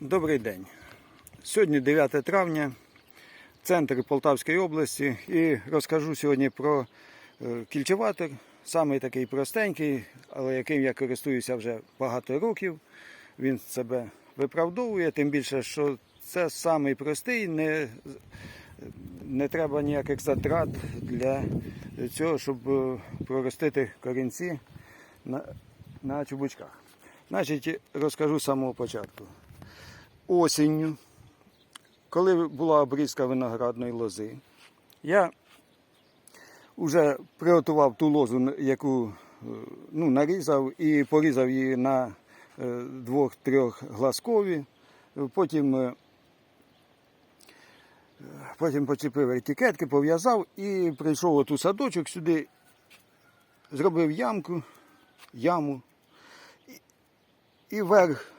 Добрий день. Сьогодні 9 травня, центр Полтавської області, і розкажу сьогодні про е, кільчеватор, самий такий простенький, але яким я користуюся вже багато років. Він себе виправдовує, тим більше, що це самий простий, не, не треба ніяких затрат для цього, щоб е, проростити корінці на, на чубучках. Значить, розкажу з самого початку осінню, коли була обрізка виноградної лози, я вже приготував ту лозу, яку е, ну, нарізав і порізав її на е, двох-трьох глазкові. Потім, е, потім почепив етикетки, пов'язав і прийшов от у садочок сюди, зробив ямку, яму і, вверх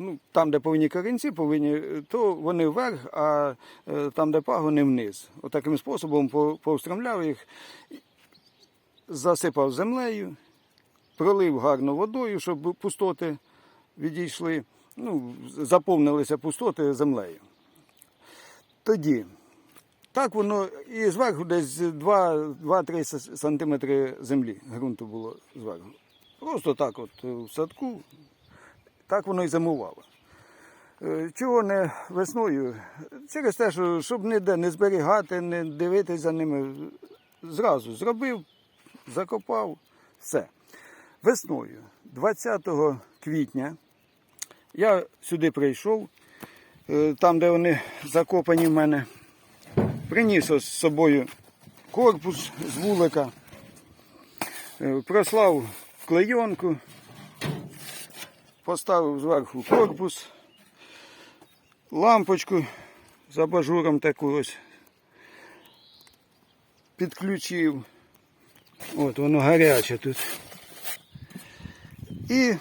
ну, там, де повинні корінці, повинні, то вони вверх, а е, там, де пагони, вниз. Отаким способом по- повстромляв їх, засипав землею, пролив гарно водою, щоб пустоти відійшли, ну, заповнилися пустоти землею. Тоді. Так воно і зверху десь 2-3 сантиметри землі ґрунту було зверху. Просто так от е, в садку так воно і зимувало. Е, Чого не весною? Через те, що щоб ніде не зберігати, не дивитися за ними. Зразу зробив, закопав, все. Весною, 20 квітня, я сюди прийшов, е, там, де вони закопані в мене, приніс з собою корпус з вулика, е, прослав клейонку, поставив зверху корпус, лампочку з абажуром таку ось підключив. От воно гаряче тут. І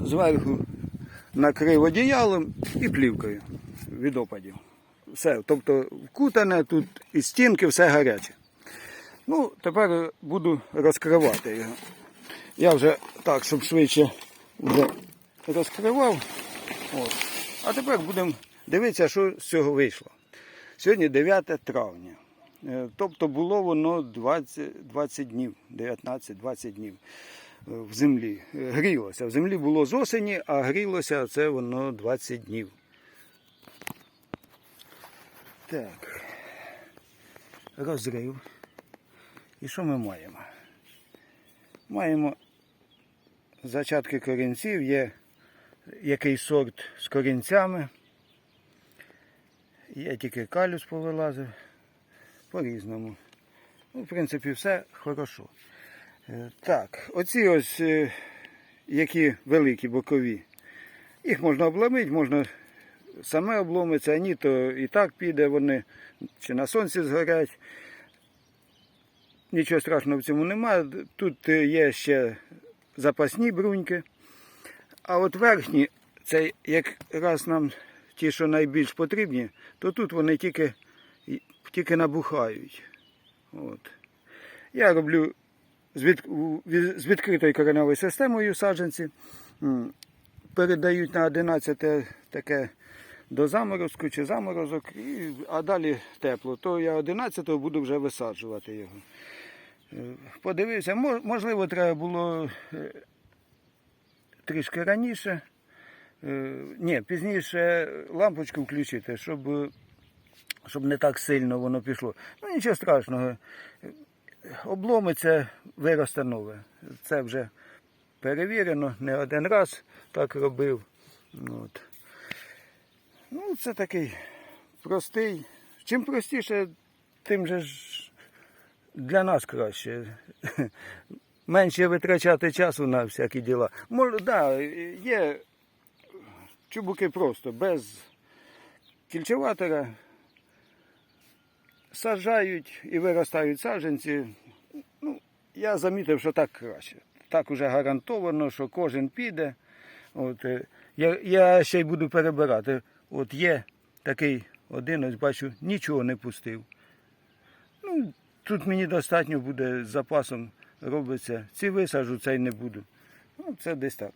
зверху накрив одіялом і плівкою від опадів. Все, тобто вкутане тут і стінки, все гаряче. Ну, тепер буду розкривати його. Я вже так, щоб швидше вже розкривав. От. А тепер будемо дивитися, що з цього вийшло. Сьогодні 9 травня. Е, Тобто було воно 20, 20 днів, 19-20 днів е, в землі. Е, Грілося. В землі було з осені, а грілося це воно 20 днів. Так. Розрив. І що ми маємо? Маємо зачатки корінців, є якийсь сорт з корінцями. Є тільки калюс повилазив. По-різному. Ну, в принципі, все хорошо. Е, Так, оці ось, е, які великі бокові, їх можна обломити, можна саме обломиться, а ні, то і так піде, вони чи на сонці згорять. Нічого страшного в цьому немає. Тут е, є ще запасні бруньки. А от верхні, це якраз нам ті, що найбільш потрібні, то тут вони тільки, тільки набухають. От. Я роблю з, від, з відкритою кореневою системою саджанці. Передають на 11 таке до заморозку чи заморозок, і, а далі тепло. То я 11-го буду вже висаджувати його. Подивився, можливо, треба було е, трішки раніше. Е, Ні, пізніше лампочку включити, щоб, щоб не так сильно воно пішло. Ну нічого страшного. Обломиться, виросте нове. Це вже перевірено, не один раз так робив. От. Ну, це такий простий. Чим простіше, тим же ж для нас краще. Менше витрачати часу на всякі діла. Мож, да, є чубуки просто, без кільчеватора. Саджають і виростають саджанці. Ну, я замітив, що так краще. Так уже гарантовано, що кожен піде. От, е, я, я ще й буду перебирати. От є такий один, ось бачу, нічого не пустив. Ну, тут мені достатньо буде з запасом робиться. Ці висажу, цей не буду. Ну, це десь так.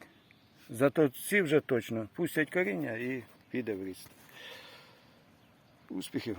Зато ці вже точно пустять коріння і піде в ріст. Успіхів!